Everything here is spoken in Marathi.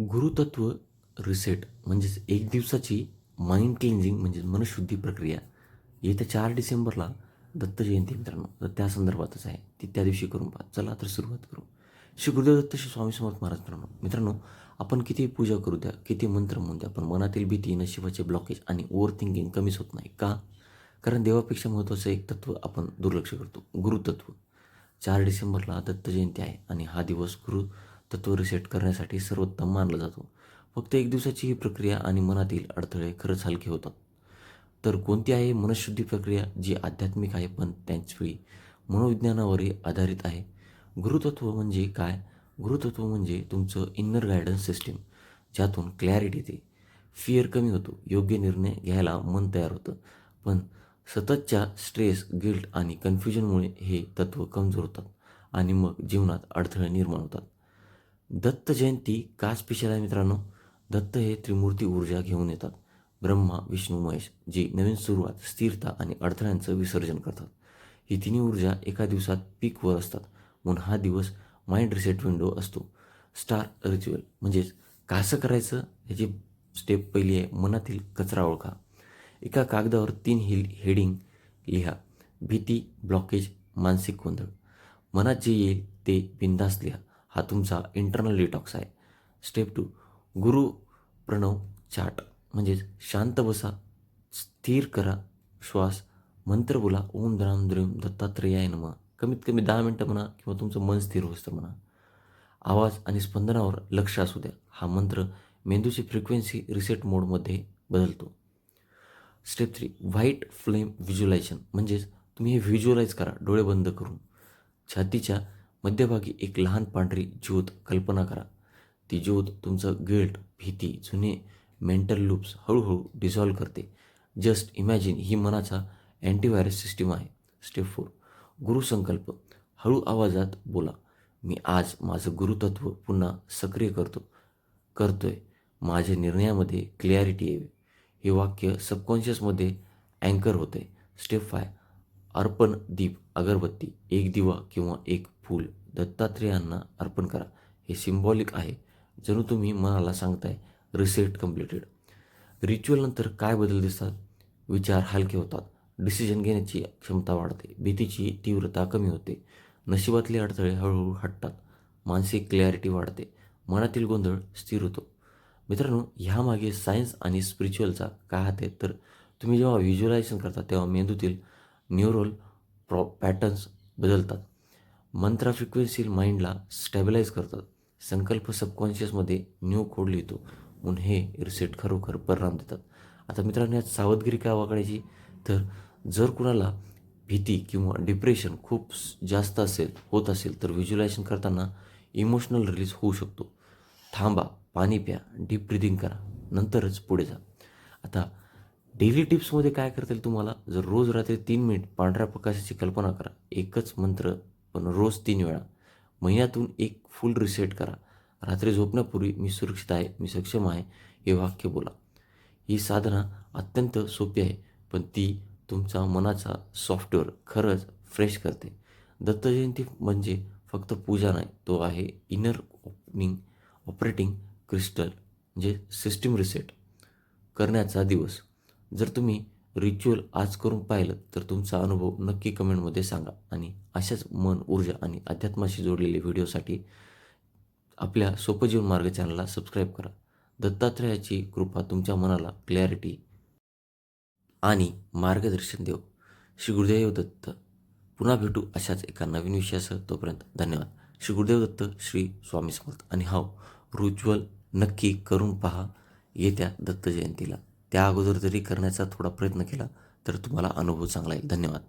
गुरुतत्व रिसेट म्हणजेच एक दिवसाची माइंड क्लिन्झिंग म्हणजेच मनशुद्धी प्रक्रिया येत्या चार डिसेंबरला दत्त जयंती मित्रांनो. तर त्या संदर्भातच आहे. ती त्या दिवशी करून पहा. चला तर सुरुवात करू. श्री गुरुदेव दत्त श्री स्वामी समर्थ महाराज मित्रांनो मित्रांनो आपण किती पूजा करू द्या किती मंत्र म्हणू द्या पण मनातील भीती नशिबाचे ब्लॉकेज आणि ओव्हर थिंकिंग कमीच होत नाही. का? कारण देवापेक्षा महत्त्वाचं एक तत्त्व आपण दुर्लक्ष करतो. गुरुतत्व. चार डिसेंबरला दत्त जयंती आहे आणि हा दिवस गुरु तत्व रिसेट करण्यासाठी सर्वोत्तम मानला जातो. फक्त एक दिवसाची ही प्रक्रिया आणि मनातील अडथळे खरंच हलके होतात. तर कोणती आहे मनशुद्धी प्रक्रिया जी आध्यात्मिक आहे पण त्याचवेळी मनोविज्ञानावरही आधारित आहे? गुरुतत्व म्हणजे काय? गुरुतत्व म्हणजे तुमचं इन्नर गायडन्स सिस्टीम ज्यातून क्लॅरिटी येते. फिअर कमी होतो योग्य निर्णय घ्यायला मन तयार होतं. पण सततच्या स्ट्रेस गिल्ट आणि कन्फ्युजनमुळे हे तत्व कमजोर होतात आणि मग जीवनात अडथळे निर्माण होतात. दत्त जयंती का स्पेशल आहे मित्रांनो? दत्त हे त्रिमूर्ती ऊर्जा घेऊन येतात. ब्रह्मा विष्णू महेश जी नवीन सुरुवात स्थिरता आणि अडथळ्यांचं विसर्जन करतात. ही तिन्ही ऊर्जा एका दिवसात पीकवर असतात. म्हणून हा दिवस माइंड रिसेट विंडो असतो. स्टार रिच्युअल म्हणजेच कसं करायचं याची स्टेप पहिली आहे मनातील कचरा ओळखा. एका कागदावर तीन हिल हेडिंग लिहा. भीती ब्लॉकेज मानसिक गोंधळ. मनात जे येईल ते बिंदास लिहा. हा तुमचा इंटरनल डिटॉक्स आहे. स्टेप टू गुरु प्रणव चाट. म्हणजेच शांत बसा स्थिर करा श्वास मंत्र बोला ओम द्राम द्रीम दत्तात्रेयाय नमा. कमीत कमी दहा मिनटं म्हणा किंवा तुमचं मन स्थिर होतं म्हणा. आवाज आणि स्पंदनावर लक्ष असू द्या. हा मंत्र मेंदूची फ्रिक्वेन्सी रिसेट मोडमध्ये बदलतो. Step three white flame visualization म्हणजेच तुम्ही हे व्हिज्युअलाइज करा. डोळे बंद करून. छातीच्या मध्यभागी एक लहान पांढरी ज्योत कल्पना करा. ती ज्योत तुमचं गिल्ट भीती जुने मेंटल लूप्स हळूहळू डिझॉल्व करते. जस्ट इमॅजिन ही मनाचा अँटीव्हायरस सिस्टीम आहे. स्टेप फोर गुरुसंकल्प हळू आवाजात बोला. मी आज माझं गुरुतत्व पुन्हा सक्रिय करतो. करतोय. माझ्या निर्णयामध्ये क्लॅरिटी यावी. हे वाक्य सबकॉन्शियसमध्ये अँकर होते स्टेप फाय अर्पण दीप अगरबत्ती एक दिवा किंवा एक फूल दत्तात्रेयांना अर्पण करा. हे सिम्बॉलिक आहे. जणू तुम्ही मनाला सांगताय रिसेट कम्प्लिटेड रिच्युअलनंतर काय बदल दिसतात? विचार हलके होतात. डिसिजन घेण्याची क्षमता वाढते. भीतीची तीव्रता कमी होते. नशिबातले अडथळे हळूहळू हटतात. मानसिक क्लॅरिटी वाढते. मनातील गोंधळ स्थिर होतो. मित्रांनो ह्यामागे सायन्स आणि स्पिरिच्युअलचा काय हात आहे? तर तुम्ही जेव्हा व्हिज्युअलायझेशन करता तेव्हा मेंदूतील न्यूरल प्रॉ पॅटर्न्स बदलतात. मंत्रा फ्रिक्वेन्सी माइंडला स्टॅबिलाईज करतात. संकल्प सबकॉन्शियसमध्ये न्यू कोड लिहितो. म्हणून हे रिसेट खरोखर परिणाम देतात. आता मित्रांनो यात सावधगिरी काय वागायची तर जर कुणाला भीती किंवा डिप्रेशन खूप जास्त असेल होत असेल तर व्हिज्युलायझेशन करताना इमोशनल रिलीज होऊ शकतो. थांबा पाणी प्या डीप ब्रिदिंग करा. नंतरच पुढे जा. आता डेली टिप्समध्ये काय करता येईल तुम्हाला? जर रोज रात्री तीन मिनिट पांढऱ्या प्रकाशाची कल्पना करा. एकच मंत्र पण रोज तीन वेळा. महिन्यातून एक फुल रिसेट करा. रात्री झोपण्यापूर्वी मी सुरक्षित आहे मी सक्षम आहे हे वाक्य बोला. ही साधना अत्यंत सोपी आहे पण ती तुमचा मनाचा सॉफ्टवेअर खरंच फ्रेश करते. दत्तजयंती म्हणजे फक्त पूजा नाही तो आहे इनर ओपनिंग ऑपरेटिंग क्रिस्टल म्हणजे सिस्टीम रिसेट करण्याचा दिवस. जर तुम्ही रिच्युअल आज करून पाहिलं तर तुमचा अनुभव नक्की कमेंटमध्ये सांगा. आणि अशाच मन ऊर्जा आणि अध्यात्माशी जोडलेले व्हिडिओसाठी आपल्या सोपजीवन मार्ग चॅनलला सबस्क्राईब करा. दत्तात्रेयाची कृपा तुमच्या मनाला क्लॅरिटी आणि मार्गदर्शन देव. श्री गुरुदेव दत्त. पुन्हा भेटू अशाच एका नवीन विषयासह. तोपर्यंत धन्यवाद. श्री गुरुदेव दत्त श्री स्वामी समर्थ. आणि हाव रिच्युअल नक्की करून पहा येत्या दत्त जयंतीला. त्या अगोदर जरी करण्याचा थोडा प्रयत्न केला तर तुम्हाला अनुभव चांगला येईल. धन्यवाद.